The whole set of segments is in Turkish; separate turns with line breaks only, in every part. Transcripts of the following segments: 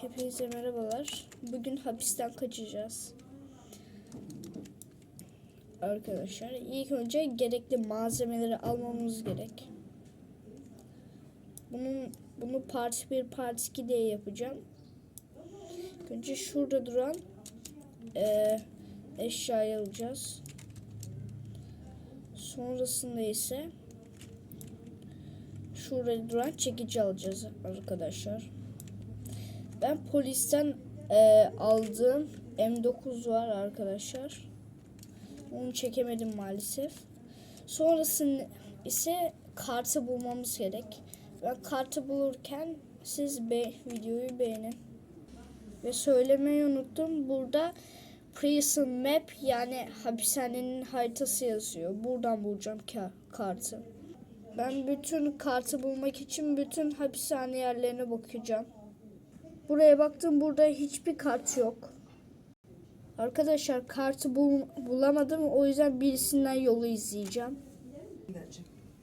Hepinize merhabalar. Bugün hapisten kaçacağız. Arkadaşlar ilk önce gerekli malzemeleri almamız gerek. Bunun bunu part 1 part 2 diye yapacağım. Önce şurada duran eee eşyayı alacağız. Sonrasında ise şurada duran çekici alacağız arkadaşlar. Ben polisten e, aldığım M9 var arkadaşlar. Onu çekemedim maalesef. Sonrasında ise kartı bulmamız gerek. Ben kartı bulurken siz be videoyu beğenin. Ve söylemeyi unuttum. Burada Prison Map yani hapishanenin haritası yazıyor. Buradan bulacağım ka- kartı. Ben bütün kartı bulmak için bütün hapishane yerlerine bakacağım. Buraya baktım burada hiçbir kart yok. Arkadaşlar kartı bul- bulamadım o yüzden birisinden yolu izleyeceğim.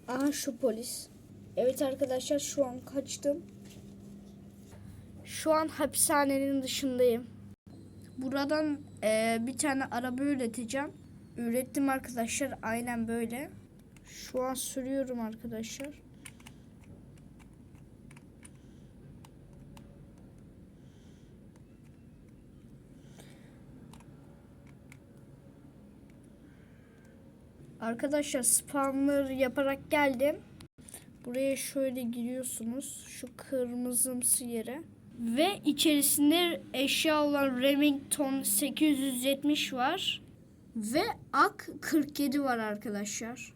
Aha şu polis. Evet arkadaşlar şu an kaçtım. Şu an hapishanenin dışındayım. Buradan eee, bir tane araba üreteceğim. Ürettim arkadaşlar aynen böyle. Şu an sürüyorum arkadaşlar. Arkadaşlar spamları yaparak geldim. Buraya şöyle giriyorsunuz. Şu kırmızımsı yere. Ve içerisinde eşya olan Remington 870 var. Ve AK 47 var arkadaşlar.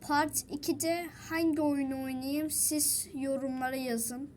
Part 2'de hangi oyunu oynayayım siz yorumlara yazın.